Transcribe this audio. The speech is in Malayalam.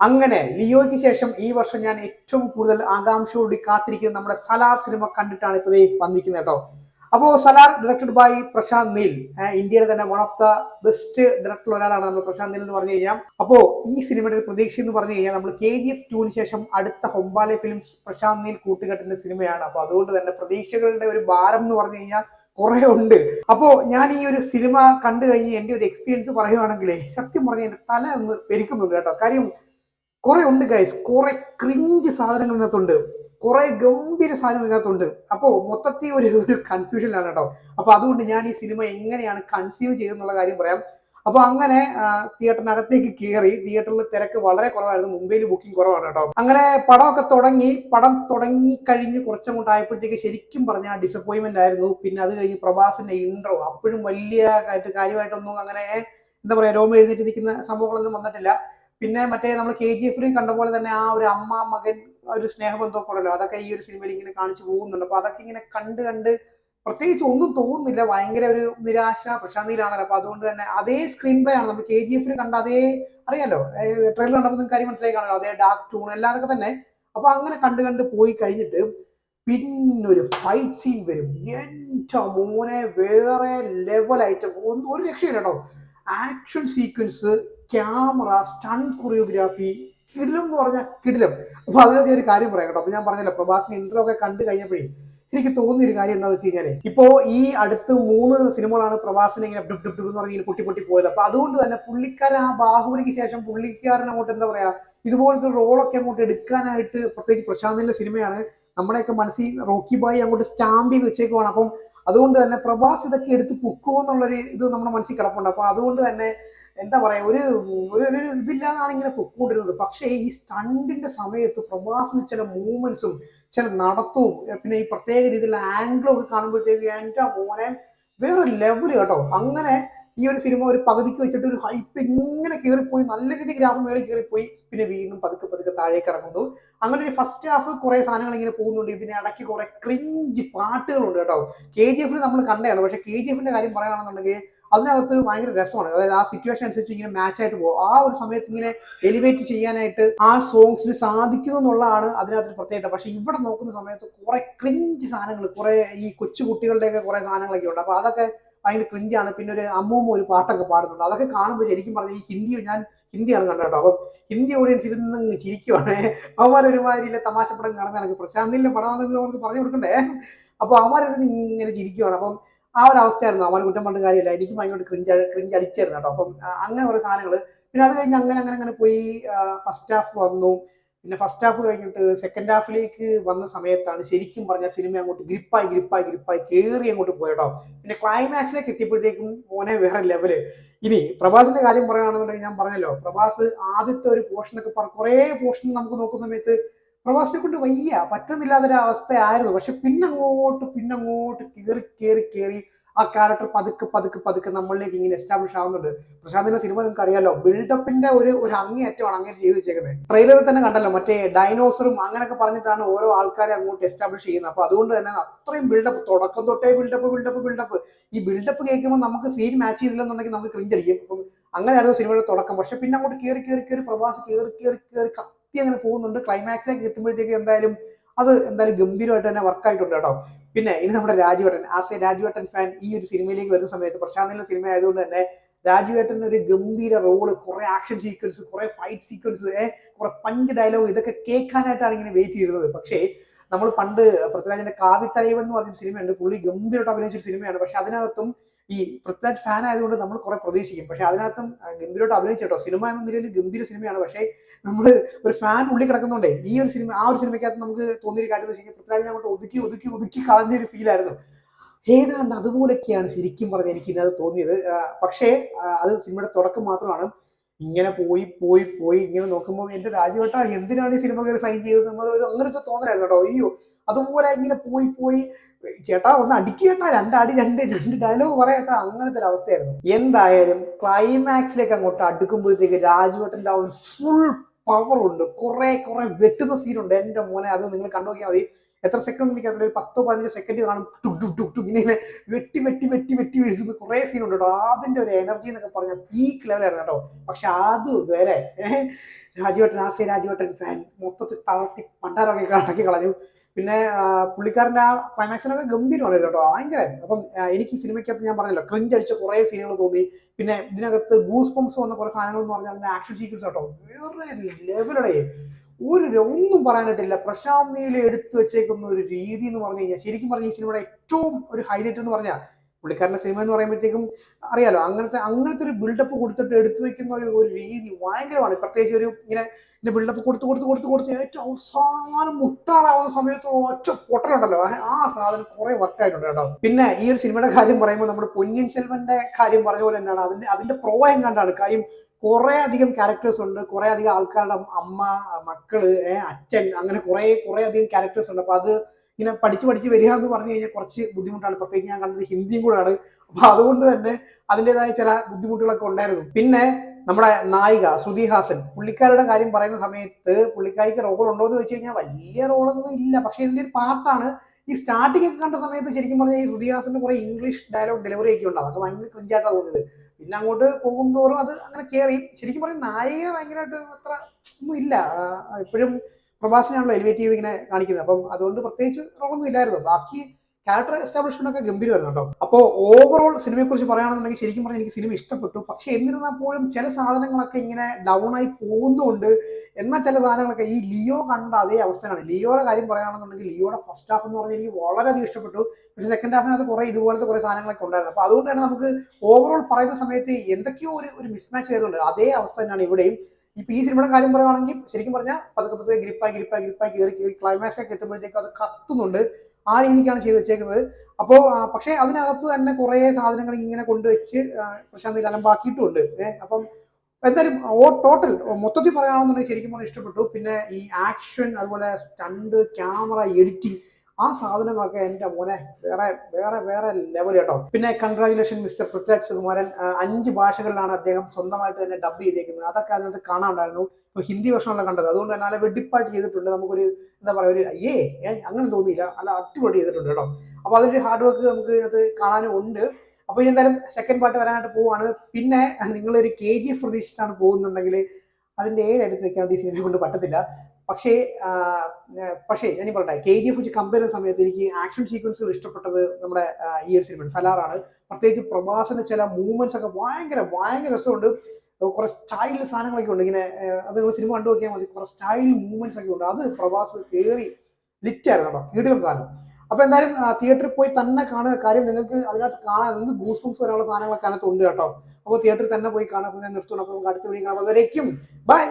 അങ്ങനെ ലിയോയ്ക്ക് ശേഷം ഈ വർഷം ഞാൻ ഏറ്റവും കൂടുതൽ ആകാംക്ഷയോടെ കാത്തിരിക്കുന്ന നമ്മുടെ സലാർ സിനിമ കണ്ടിട്ടാണ് ഇപ്പോൾ വന്നിരിക്കുന്നത് കേട്ടോ. അപ്പോൾ സലാർ ഡയറക്ടഡ് ബൈ പ്രശാന്ത് നീൽ. ഇന്ത്യയിലെ തന്നെ one of the best director ഒരാളാണ് നമ്മൾ പ്രശാന്ത് നീൽ എന്ന് പറഞ്ഞു കഴിഞ്ഞാൽ. അപ്പോൾ ഈ സിനിമയുടെ ഒരു പ്രതീക്ഷ എന്ന് പറഞ്ഞു കഴിഞ്ഞാൽ നമ്മൾ കെ ജി എഫ് ടുവിന് ശേഷം അടുത്ത ഹൊമ്പാലെ ഫിലിംസ് പ്രശാന്ത് നീൽ കൂട്ടുകെട്ടിന്റെ സിനിമയാണ്. അപ്പോൾ അതുകൊണ്ട് തന്നെ പ്രതീക്ഷകളുടെ ഒരു ഭാരം എന്ന് പറഞ്ഞു കഴിഞ്ഞാൽ കുറെ ഉണ്ട്. അപ്പോ ഞാൻ ഈ ഒരു സിനിമ കണ്ടു കഴിഞ്ഞ് എന്റെ ഒരു എക്സ്പീരിയൻസ് പറയുവാണെങ്കിൽ സത്യം പറഞ്ഞ എന്റെ തല ഒന്ന് പെരുക്കുന്നുണ്ട് കേട്ടോ. കാര്യം കുറെ ഉണ്ട് ഗൈസ് കുറെ ക്രിഞ്ച് സാധനങ്ങൾ ഇതിനകത്തുണ്ട്. കുറെ ഗംഭീര സാധനങ്ങൾ ഇതിനകത്തുണ്ട്. അപ്പോ മൊത്തത്തിൽ ഒരു ഒരു കൺഫ്യൂഷനിലാണ് കേട്ടോ. അപ്പൊ അതുകൊണ്ട് ഞാൻ ഈ സിനിമ എങ്ങനെയാണ് കൺസീവ് ചെയ്തെന്നുള്ള കാര്യം പറയാം. അപ്പൊ അങ്ങനെ തിയേറ്ററിനകത്തേക്ക് കയറി തിയേറ്ററിൽ തിരക്ക് വളരെ കുറവായിരുന്നു. മുംബൈയിൽ ബുക്കിംഗ് കുറവാണ് കേട്ടോ. അങ്ങനെ പടമൊക്കെ തുടങ്ങി പടം തുടങ്ങി കഴിഞ്ഞ് കുറച്ചങ്ങോട്ട് ആയപ്പോഴത്തേക്ക് ശരിക്കും പറഞ്ഞാൽ ഡിസപ്പോയിന്റ്മെന്റ് ആയിരുന്നു. പിന്നെ അത് കഴിഞ്ഞ് പ്രഭാസിന്റെ ഇൻട്രോ അപ്പോഴും വലിയ കാര്യമായിട്ടൊന്നും അങ്ങനെ എന്താ പറയാ രോമ എഴുന്നേറ്റ് നിൽക്കുന്ന സംഭവങ്ങളൊന്നും വന്നിട്ടില്ല. പിന്നെ മറ്റേ നമ്മൾ കെ ജി എഫിൽ കണ്ട പോലെ തന്നെ ആ ഒരു അമ്മ മകൻ ഒരു സ്നേഹബന്ധമൊക്കെ ഉണ്ടല്ലോ. അതൊക്കെ ഈ ഒരു സിനിമയിൽ ഇങ്ങനെ കാണിച്ചു പോകുന്നുണ്ട്. അപ്പൊ അതൊക്കെ ഇങ്ങനെ കണ്ട് കണ്ട് പ്രത്യേകിച്ച് ഒന്നും തോന്നുന്നില്ല. ഭയങ്കര ഒരു നിരാശ പ്രശാന്തിയിലാണല്ലോ. അപ്പൊ അതുകൊണ്ട് തന്നെ അതേ സ്ക്രീൻ പ്ലേ ആണ്. നമ്മൾ കെ ജി എഫിൽ കണ്ട അതേ അറിയാലോ? ട്രെയിലർ കണ്ടപ്പോൾ നിങ്ങൾക്ക് കാര്യം മനസ്സിലായി കാണല്ലോ അതേ ഡാർക്ക് ടൂൺ എല്ലാം അതൊക്കെ തന്നെ. അപ്പൊ അങ്ങനെ കണ്ട് കണ്ട് പോയി കഴിഞ്ഞിട്ട് പിന്നൊരു ഫൈറ്റ് സീൻ വരും. എന്റെ മോനെ വേറെ ലെവൽ ഐറ്റം ഒരു രക്ഷയില്ല കേട്ടോ. Action sequence camera stun choreography കിടിലം എന്ന് പറഞ്ഞാൽ കിടിലം. അപ്പൊ അതിനകത്ത് ഒരു കാര്യം പറയാം കേട്ടോ. ഞാൻ പറഞ്ഞല്ലോ പ്രഭാസിന് ഇന്റർവ്യൂ ഒക്കെ കണ്ടു കഴിഞ്ഞപ്പോഴേ എനിക്ക് തോന്നിയ ഒരു കാര്യം എന്താണെന്ന് വെച്ച് കഴിഞ്ഞാൽ ഇപ്പോ ഈ അടുത്ത് മൂന്ന് സിനിമകളാണ് പ്രവാസിനെ ഇങ്ങനെ ഡുപ് ഡുപ് ഡുബ് എന്ന് പറഞ്ഞ് പൊട്ടി പൊട്ടി പോയത്. അപ്പൊ അതുകൊണ്ട് തന്നെ പുള്ളിക്കാരൻ ആ ബാഹുബലിക്ക് ശേഷം പുള്ളിക്കാരൻ അങ്ങോട്ട് എന്താ പറയാ ഇതുപോലത്തെ റോളൊക്കെ അങ്ങോട്ട് എടുക്കാനായിട്ട് പ്രത്യേകിച്ച് പ്രശാന്തിന്റെ സിനിമയാണ് നമ്മുടെയൊക്കെ മനസ്സിൽ റോക്കി ബായി അങ്ങോട്ട് സ്റ്റാമ്പ് ചെയ്ത് വെച്ചേക്കുവാണ്. അപ്പം അതുകൊണ്ട് തന്നെ പ്രഭാസ് ഇതൊക്കെ എടുത്ത് പൊക്കുമോ എന്നുള്ളൊരു ഇത് നമ്മുടെ മനസ്സിൽ കിടപ്പുണ്ട്. അപ്പൊ അതുകൊണ്ട് തന്നെ എന്താ പറയാ ഒരു ഒരു ഇതില്ലാതാണ് ഇങ്ങനെ പൊക്കോണ്ടിരുന്നത്. പക്ഷേ ഈ സ്റ്റണ്ടിന്റെ സമയത്ത് പ്രഭാസിന് ചില മൂവ്മെന്റ്സും ചില നടത്തവും പിന്നെ ഈ പ്രത്യേക രീതിയിലുള്ള ആംഗിളും ഒക്കെ കാണുമ്പോഴത്തേക്ക് എന്റെ മോനെ വേറെ ലെവൽ കേട്ടോ. അങ്ങനെ ഈ ഒരു സിനിമ ഒരു പകുതിക്ക് വെച്ചിട്ട് ഒരു ഹൈപ്പ് ഇങ്ങനെ കയറിപ്പോയി നല്ല രീതിയിൽ ഗ്രാഫ് മേളിൽ കയറിപ്പോയി പിന്നെ വീണ്ടും പതുക്കെ പതുക്കെ താഴേക്ക് ഇറങ്ങുന്നു. അങ്ങനെ ഒരു ഫസ്റ്റ് ഹാഫ് കുറെ സാധനങ്ങൾ ഇങ്ങനെ പോകുന്നുണ്ട്. ഇതിന് ഇടയ്ക്ക് കുറെ ക്രിഞ്ച് പാട്ടുകളുണ്ട് കേട്ടോ. കെ ജി എഫിൽ നമ്മൾ കണ്ടതാണ്. പക്ഷെ കെ ജി എഫിന്റെ കാര്യം പറയുകയാണെന്നുണ്ടെങ്കിൽ അതിനകത്ത് ഭയങ്കര രസമാണ്. അതായത് ആ സിറ്റുവേഷൻ അനുസരിച്ച് ഇങ്ങനെ മാച്ച് ആയിട്ട് പോകും. ആ ഒരു സമയത്ത് ഇങ്ങനെ എലിവേറ്റ് ചെയ്യാനായിട്ട് ആ സോങ്സിന് സാധിക്കുന്നു എന്നുള്ളതാണ് അതിനകത്ത് പ്രത്യേകത. പക്ഷെ ഇവിടെ നോക്കുന്ന സമയത്ത് കുറെ ക്രിഞ്ച് സാധനങ്ങൾ കുറെ ഈ കൊച്ചു കുട്ടികളുടെയൊക്കെ കുറെ സാധനങ്ങളൊക്കെ ഉണ്ട്. അപ്പൊ അതൊക്കെ ഭയങ്കര ക്രിഞ്ചാണ് പിന്നെ ഒരു അമ്മൂമ്മ ഒരു പാട്ടൊക്കെ പാടുന്നുണ്ട്. അതൊക്കെ കാണുമ്പോൾ ശരിക്കും പറഞ്ഞാൽ ഈ ഹിന്ദി ഞാൻ ഹിന്ദിയാണ് കണ്ടത് കേട്ടോ. അപ്പം ഹിന്ദി ഓഡിയൻസ് ഇരുന്ന് ചിരിക്കുവാണ്. അവന്മാർ ഒരുമാതിരി തമാശ പടം കാണുന്ന എനിക്ക് പ്രശാന്തിന്റെ പടമാണെങ്കിലും അവർക്ക് പറഞ്ഞു കൊടുക്കണ്ടേ? അപ്പൊ അവന്മാരിരുന്ന് ഇങ്ങനെ ചിരിക്കുവാണ്. അപ്പം ആ ഒരു അവസ്ഥയായിരുന്നു. അവൻ കുറ്റം പറഞ്ഞ കാര്യമില്ല. എനിക്ക് ഭയങ്കര ക്രിഞ്ച് ക്രിഞ്ച് അടിച്ചായിരുന്നു കേട്ടോ. അപ്പം അങ്ങനെ കുറെ സാധനങ്ങൾ പിന്നെ അത് കഴിഞ്ഞ് അങ്ങനെ അങ്ങനെ അങ്ങനെ പോയി ഫസ്റ്റ് ഹാഫ് വന്നു. പിന്നെ ഫസ്റ്റ് ഹാഫ് കഴിഞ്ഞിട്ട് സെക്കൻഡ് ഹാഫിലേക്ക് വന്ന സമയത്താണ് ശരിക്കും പറഞ്ഞ സിനിമ അങ്ങോട്ട് ഗ്രിപ്പായി ഗ്രിപ്പായി ഗ്രിപ്പായി കയറി അങ്ങോട്ട് പോയട്ടോ പിന്നെ ക്ലൈമാക്സിലേക്ക് എത്തിയപ്പോഴത്തേക്കും മോനെ വേറെ ലെവൽ ഇനി പ്രഭാസിന്റെ കാര്യം പറയുകയാണെന്നുണ്ടെങ്കിൽ ഞാൻ പറഞ്ഞല്ലോ പ്രഭാസ് ആദ്യത്തെ ഒരു പോർഷനൊക്കെ പറ കുറേ പോർഷൻ നമുക്ക് നോക്കുന്ന സമയത്ത് പ്രഭാസിനെ കൊണ്ട് വയ്യ. പറ്റുന്നില്ലാത്തൊരു അവസ്ഥയായിരുന്നു പക്ഷെ പിന്നങ്ങോട്ട് പിന്നങ്ങോട്ട് കയറി കയറി കയറി ആ ക്യാരക്ടർ പതുക്കെ പതുക്കെ പതുക്കെ നമ്മളിലേക്ക് ഇങ്ങനെ എസ്റ്റാബ്ലിഷ് ആവുന്നുണ്ട്. പ്രശാന്തിന്റെ സിനിമ നിങ്ങൾക്ക് അറിയാലോ ബിൽഡപ്പിന്റെ ഒരു ഒരു അങ്ങേയറ്റമാണ് അങ്ങനെ ചെയ്തു വെച്ചേക്കുന്നത് ട്രെയിലറിൽ തന്നെ കണ്ടല്ലോ മറ്റേ ഡൈനോസറും അങ്ങനെയൊക്കെ പറഞ്ഞിട്ടാണ് ഓരോ ആൾക്കാരെ അങ്ങോട്ട് എസ്റ്റാബ്ലിഷ് ചെയ്യുന്നത് അപ്പൊ അതുകൊണ്ട് തന്നെ അത്രയും ബിൽഡപ്പ് തുടക്കം തൊട്ടേ ബിൽഡപ്പ് ബിൽഡപ്പ് ബിൽഡപ്പ് ഈ ബിൽഡപ്പ് കേൾക്കുമ്പോൾ നമുക്ക് സീൻ മാച്ച് ചെയ്തില്ലെന്നുണ്ടെങ്കിൽ നമുക്ക് ക്രിഞ്ച് അടിക്കും. അപ്പം അങ്ങനെയായിരുന്നു സിനിമയുടെ തുടക്കം. പക്ഷെ പിന്നെ അങ്ങോട്ട് കയറി കയറി കയറി പ്രവാസി കയറി കയറി കയറി കത്തി അങ്ങനെ പോകുന്നുണ്ട്. ക്ലൈമാക്സിലേക്ക് എത്തുമ്പോഴത്തേക്ക് എന്തായാലും അത് എന്തായാലും ഗംഭീരമായിട്ട് തന്നെ വർക്കായിട്ടുണ്ട് കേട്ടോ. പിന്നെ ഇനി നമ്മുടെ രാജുവേട്ടൻ. ആസ് എ രാജുവേട്ടൻ ഫാൻ ഈ ഒരു സിനിമയിലേക്ക് വരുന്ന സമയത്ത് പ്രശാന്തിന്റെ സിനിമ ആയതുകൊണ്ട് തന്നെ രാജുവേട്ടൻ ഒരു ഗംഭീര റോൾ കുറെ ആക്ഷൻ സീക്വൻസ് കുറെ ഫൈറ്റ് സീക്വൻസ് കുറെ പഞ്ച് ഡയലോഗ് ഇതൊക്കെ കേൾക്കാനായിട്ടാണ് ഇങ്ങനെ വെയിറ്റ് ചെയ്തിരുന്നത്. പക്ഷേ നമ്മൾ പണ്ട് പൃഥ്വിരാജിന്റെ കാവിത്തലൈവൻ എന്ന് പറഞ്ഞൊരു സിനിമയുണ്ട്. പുള്ളി ഗംഭീരമായിട്ട് അഭിനയിച്ച ഒരു സിനിമയാണ്. പക്ഷെ അതിനകത്തും ഈ പൃഥ്വിരാജ് ഫാൻ ആയതുകൊണ്ട് നമ്മൾ കുറെ പ്രതീക്ഷിക്കും. പക്ഷെ അതിനകത്തും ഗംഭീരമായിട്ട് അഭിനയിച്ചു കേട്ടോ. സിനിമ എന്ന നിലയിൽ ഗംഭീര സിനിമയാണ്. പക്ഷേ നമ്മൾ ഒരു ഫാൻ ഉള്ളിൽ കിടക്കുന്നുണ്ടേ ഈ ഒരു സിനിമ ആ ഒരു സിനിമയ്ക്കകത്ത് നമുക്ക് തോന്നിയൊരു കാര്യം എന്ന് വെച്ച് കഴിഞ്ഞാൽ പൃഥ്വിരാജിനെ അങ്ങോട്ട് ഒതുക്കി ഒതുക്കി ഒതുക്കി കളഞ്ഞൊരു ഫീലായിരുന്നു ഏതാണ്ട് അതുപോലൊക്കെയാണ് ശരിക്കും പറഞ്ഞ് എനിക്ക് ഇതിനകത്ത് തോന്നിയത് പക്ഷേ അത് സിനിമയുടെ തുടക്കം മാത്രമാണ്. ഇങ്ങനെ പോയി പോയി പോയി ഇങ്ങനെ നോക്കുമ്പോൾ എന്റെ രാജ്യവട്ട എന്തിനാണ് ഈ സിനിമ കയറി സൈൻ ചെയ്തത് എന്നുള്ള ഒരു അങ്ങനത്തെ തോന്നലായിരുന്നു കേട്ടോ. അയ്യോ അതുപോലെ ഇങ്ങനെ പോയി പോയി. ചേട്ടാ ഒന്ന് അടിക്കേട്ടാ രണ്ടടി രണ്ട് രണ്ട് ഡയലോഗ് പറയട്ടാ അങ്ങനത്തെ ഒരു അവസ്ഥയായിരുന്നു. എന്തായാലും ക്ലൈമാക്സിലേക്ക് അങ്ങോട്ട് അടുക്കുമ്പോഴത്തേക്ക് രാജുവേട്ടന്റെ ആ ഒരു ഫുൾ പവർ ഉണ്ട്. കുറെ കുറെ വെട്ടുന്ന സീനുണ്ട് എന്റെ മോനെ അത് നിങ്ങൾ കണ്ടു നോക്കിയാൽ മതി. എത്ര സെക്കൻഡ് എനിക്ക് അതിൽ ഒരു പത്തോ പതിനഞ്ച് സെക്കൻഡ് കാണും. ടുക് ടുക് ടുക് ടുക് ഇങ്ങനെ വെട്ടി വെട്ടി വെട്ടി വെട്ടി വീഴ്ത്തുന്ന കുറേ സീൻ ഉണ്ട്? കേട്ടോ അതിന്റെ ഒരു എനർജി എന്നൊക്കെ പറഞ്ഞാൽ പീക്ക് ലെവലായിരുന്നു കേട്ടോ. പക്ഷെ അത് വരെ ഏഹ്, രാജുവേട്ടൻ ആസെ രാജുവേട്ടൻ ഫാൻ മൊത്തത്തിൽ തളർത്തി പണ്ടാരൊക്കെ കണക്കി കളഞ്ഞു. പിന്നെ പുള്ളിക്കാരന്റെ ആ ക്ലൈമാക്സിനൊക്കെ ഗംഭീരമാണ് കേട്ടോ. ഭയങ്കര. അപ്പം എനിക്ക് ഈ സിനിമയ്ക്കകത്ത് ഞാൻ പറഞ്ഞല്ലോ ക്രിഞ്ച് അടിച്ച കുറേ സീനുകൾ തോന്നി. പിന്നെ ഇതിനകത്ത് ഗൂസ് പംസ് വന്ന കുറേ സാധനങ്ങൾ എന്ന് പറഞ്ഞാൽ അതിന്റെ ആക്ഷൻ സീക്വൻസ് കേട്ടോ. വേറെ ലെവലടെ ഒരു ഒന്നും പറയാനായിട്ടില്ല. പ്രശാന്ത് നീല എടുത്തു വെച്ചേക്കുന്ന ഒരു രീതി എന്ന് പറഞ്ഞു കഴിഞ്ഞാൽ ശരിക്കും പറഞ്ഞ ഈ സിനിമയുടെ ഏറ്റവും ഒരു ഹൈലൈറ്റ് എന്ന് പറഞ്ഞാൽ പുള്ളിക്കാരന്റെ സിനിമ എന്ന് പറയുമ്പോഴത്തേക്കും അറിയാലോ അങ്ങനത്തെ അങ്ങനത്തെ ഒരു ബിൽഡപ്പ് കൊടുത്തിട്ട് എടുത്തു വെക്കുന്ന ഒരു ഒരു രീതി ഭയങ്കരമാണ്. പ്രത്യേകിച്ച് ഒരു ഇങ്ങനെ ഇങ്ങനെ ബിൽഡപ്പ് കൊടുത്ത് കൊടുത്ത് കൊടുത്ത് കൊടുത്ത് ഏറ്റവും അവസാനം മുട്ടാറാവുന്ന സമയത്ത് ഒറ്റ പൊട്ടലുണ്ടല്ലോ. ആ- സാധനം കുറെ വർക്കായിട്ടുണ്ട് കേട്ടോ. പിന്നെ ഈ ഒരു സിനിമയുടെ കാര്യം പറയുമ്പോൾ നമ്മുടെ പൊന്നിയൻ സെൽവന്റെ കാര്യം പറഞ്ഞ പോലെ തന്നെയാണ്. അതിന്റെ അതിന്റെ പ്രോ എങ്ങാണ്ടാണ് കാര്യം കുറെ അധികം ക്യാരക്ടേഴ്സ് ഉണ്ട്. കുറെ അധികം ആൾക്കാരുടെ അമ്മ മക്കൾ അച്ഛൻ അങ്ങനെ കുറെ കുറെ അധികം ക്യാരക്ടേഴ്സ് ഉണ്ട്. അപ്പൊ അത് ഇങ്ങനെ പഠിച്ച് പഠിച്ച് വരിക എന്ന് പറഞ്ഞു കഴിഞ്ഞാൽ കുറച്ച് ബുദ്ധിമുട്ടാണ്. പ്രത്യേകിച്ച് ഞാൻ കണ്ടത് ഹിന്ദിയും കൂടെയാണ് അപ്പൊ അതുകൊണ്ട് തന്നെ അതിന്റെതായ ചില ബുദ്ധിമുട്ടുകളൊക്കെ ഉണ്ടായിരുന്നു. പിന്നെ നമ്മുടെ നായിക ശ്രുതി ഹാസൻ പുള്ളിക്കാരുടെ കാര്യം പറയുന്ന സമയത്ത് പുള്ളിക്കാരിക്ക് റോൾ ഉണ്ടോ എന്ന് ചോദിച്ചു കഴിഞ്ഞാൽ വലിയ റോളൊന്നും ഇല്ല. പക്ഷേ ഇതിന്റെ ഒരു പാർട്ടാണ് ഈ സ്റ്റാർട്ടിംഗ് ഒക്കെ കണ്ട സമയത്ത് ശരിക്കും പറഞ്ഞാൽ ഈ ശ്രുതി ഹാസന്റെ കുറെ ഇംഗ്ലീഷ് ഡയലോഗ് ഡെലിവറി ഒക്കെ ഉണ്ട്. അതൊക്കെ ഭയങ്കര ക്രിഞ്ചായിട്ടാണ് തോന്നിയത്. പിന്നെ അങ്ങോട്ട് പോകുന്തോറും അത് അങ്ങനെ കയറി ശരിക്കും പറഞ്ഞാൽ നായിക ഭയങ്കരമായിട്ട് അത്ര ഒന്നും ഇല്ല. എപ്പോഴും പ്രഭാസിനാണല്ലോ എലിവേറ്റ് ചെയ്ത് ഇങ്ങനെ കാണിക്കുന്നത്. അപ്പം അതുകൊണ്ട് പ്രത്യേകിച്ച് റോളൊന്നും ഇല്ലായിരുന്നു. ബാക്കി ക്യാരക്ടർ എസ്റ്റാബ്ലിഷ്മെന്റ് ഒക്കെ ഗംഭീരമായിരുന്നു കേട്ടോ. അപ്പോൾ ഓവറോൾ സിനിമയെ കുറിച്ച് പറയുകയാണെന്നുണ്ടെങ്കിൽ ശരിക്കും പറഞ്ഞാൽ എനിക്ക് സിനിമ ഇഷ്ടപ്പെട്ടു. പക്ഷെ എന്നിരുന്നാൽ പോലും ചില സാധനങ്ങളൊക്കെ ഇങ്ങനെ ഡൗൺ ആയി പോകുന്നുണ്ട്. എന്നാൽ ചില സാധനങ്ങളൊക്കെ ഈ ലിയോ കണ്ട അതേ അവസ്ഥയാണ്. ലിയോയുടെ കാര്യം പറയുകയാണെന്നുണ്ടെങ്കിൽ ലിയോയുടെ ഫസ്റ്റ് ഹാഫ് എന്ന് പറഞ്ഞാൽ എനിക്ക് വളരെയധികം ഇഷ്ടപ്പെട്ടു. പക്ഷേ സെക്കൻഡ് ഹാഫിനകത്ത് കുറേ ഇതുപോലത്തെ കുറേ സാധനങ്ങളൊക്കെ ഉണ്ടായിരുന്നു. അപ്പോൾ അതുകൊണ്ട് തന്നെ നമുക്ക് ഓവറോൾ പറയുന്ന സമയത്ത് എന്തൊക്കെയോ ഒരു ഒരു മിസ്മാച്ച് വരുന്നുണ്ട്. അതേ അവസ്ഥ തന്നെയാണ് ഇവിടെയും. ഇപ്പൊ ഈ സിനിമയുടെ കാര്യം പറയുവാണെങ്കിൽ ശരിക്കും പറഞ്ഞാൽ പതുക്കെ പതുക്കെ ഗ്രിപ്പായി ഗ്രിപ്പായി ഗ്രിപ്പായി കയറി കയറി ക്ലൈമാക്സിലേക്ക് എത്തുമ്പോഴത്തേക്ക് അത് കത്തുന്നുണ്ട്. ആ രീതിക്കാണ് ചെയ്തു വെച്ചേക്കുന്നത്. അപ്പോൾ പക്ഷേ അതിനകത്ത് തന്നെ കുറേ സാധനങ്ങൾ ഇങ്ങനെ കൊണ്ടുവച്ച് പ്രശാന്ത് അലമ്പാക്കിയിട്ടുമുണ്ട് അപ്പം എന്തായാലും ഓ ടോട്ടൽ മൊത്തത്തിൽ പറയുകയാണെന്നുണ്ടെങ്കിൽ ശരിക്കും പറഞ്ഞാൽ ഇഷ്ടപ്പെട്ടു. പിന്നെ ഈ ആക്ഷൻ അതുപോലെ സ്റ്റണ്ട് ക്യാമറ എഡിറ്റിംഗ് ആ സാധനങ്ങളൊക്കെ എന്റെ മോനെ വേറെ വേറെ വേറെ ലെവൽ കേട്ടോ. പിന്നെ കൺഗ്രാജുലേഷൻ മിസ്റ്റർ പൃഥ്വിരാജ് സുകുമാരൻ അഞ്ച് ഭാഷകളിലാണ് അദ്ദേഹം സ്വന്തമായിട്ട് തന്നെ ഡബ് ചെയ്തേക്കുന്നത്. അതൊക്കെ അതിനകത്ത് കാണാനുണ്ടായിരുന്നു. ഇപ്പൊ ഹിന്ദി വർഷമല്ല കണ്ടത്. അതുകൊണ്ട് തന്നെ നല്ല വെടിപ്പായിട്ട് ചെയ്തിട്ടുണ്ട്. നമുക്കൊരു എന്താ പറയുക ഒരു അയ്യേ അങ്ങനെ തോന്നിയില്ല. നല്ല അടിപൊളി ചെയ്തിട്ടുണ്ട് കേട്ടോ. അപ്പോൾ അതൊരു ഹാർഡ് വർക്ക് നമുക്ക് ഇതിനകത്ത് കാണാനും ഉണ്ട്. അപ്പൊ ഇനി എന്തായാലും സെക്കൻഡ് പാർട്ട് വരാനായിട്ട് പോവാണ്. പിന്നെ നിങ്ങളൊരു കെ ജി എഫ് പ്രതീക്ഷിച്ചിട്ടാണ് പോകുന്നുണ്ടെങ്കിൽ അതിന്റെ ഏഴ് എടുത്ത് വെക്കാൻ ഈ സിനിമ കൊണ്ട് പറ്റത്തില്ല. പക്ഷേ പക്ഷേ ഞാൻ പറയട്ടെ കെ ജി എഫ് വെച്ച് കമ്പയർ ചെയ്യുന്ന സമയത്ത് എനിക്ക് ആക്ഷൻ സീക്വൻസുകൾ ഇഷ്ടപ്പെട്ടത് നമ്മുടെ ഈ ഒരു സിനിമയാണ് സലാറാണ്. പ്രത്യേകിച്ച് പ്രഭാസിന്റെ ചില മൂവ്മെന്റ്സ് ഒക്കെ ഭയങ്കര ഭയങ്കര രസമുണ്ട്. കുറെ സ്റ്റൈൽ സാധനങ്ങളൊക്കെ ഉണ്ട്. ഇങ്ങനെ അത് നിങ്ങൾ സിനിമ കണ്ടു നോക്കിയാൽ മതി. കുറെ സ്റ്റൈൽ മൂവ്മെന്റ്സ് ഒക്കെ ഉണ്ട്. അത് പ്രഭാസ് കയറി ലിറ്റായിരുന്നു കേട്ടോ. കീടിലും സാധനം. അപ്പൊ എന്തായാലും തിയേറ്ററിൽ പോയി തന്നെ കാണുക. കാര്യം നിങ്ങൾക്ക് അതിനകത്ത് കാണാൻ നിങ്ങൾക്ക് ഗൂസ് ബംസ് വരാനുള്ള സാധനങ്ങളൊക്കെ അതിനകത്ത് ഉണ്ട് കേട്ടോ. അപ്പോൾ തിയേറ്ററിൽ തന്നെ പോയി കാണാൻ അപ്പോൾ ഞാൻ നിർത്തുന്നു. അപ്പോൾ നമുക്ക് അടുത്ത വീഡിയോ കാണാം. അതുവരേക്കും. ബൈ